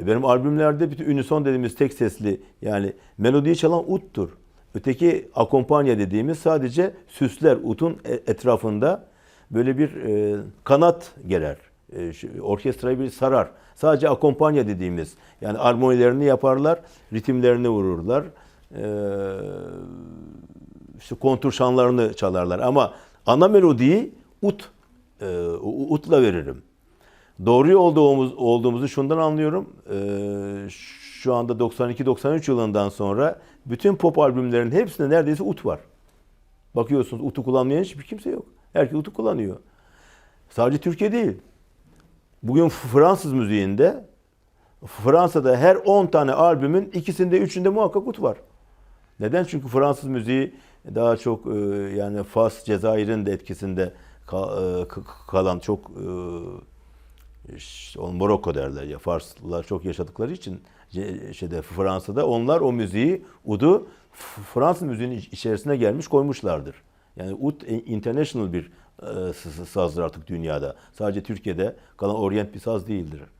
E benim albümlerde bütün unison dediğimiz tek sesli yani melodiyi çalan uttur. Öteki akompanya dediğimiz sadece süsler utun e- etrafında böyle bir e, kanat gerer. E, orkestrayı bir sarar. Sadece akompanya dediğimiz yani armonilerini yaparlar, ritimlerini vururlar. E, işte kontur şanlarını çalarlar ama ana melodiyi ut e, utla veririm. Doğru olduğumuz olduğumuzu şundan anlıyorum. Ee, şu anda 92-93 yılından sonra bütün pop albümlerin hepsinde neredeyse ut var. Bakıyorsunuz utu kullanmayan hiçbir kimse yok. Herkes utu kullanıyor. Sadece Türkiye değil. Bugün Fransız müziğinde Fransa'da her 10 tane albümün ikisinde üçünde muhakkak ut var. Neden? Çünkü Fransız müziği daha çok e, yani Fas, Cezayir'in de etkisinde e, kalan çok onu Morokko derler ya Farslılar çok yaşadıkları için şeyde Fransa'da onlar o müziği udu Fransız müziğinin iç- içerisine gelmiş koymuşlardır. Yani ud e, international bir e, sazdır artık dünyada. Sadece Türkiye'de kalan orient bir saz değildir.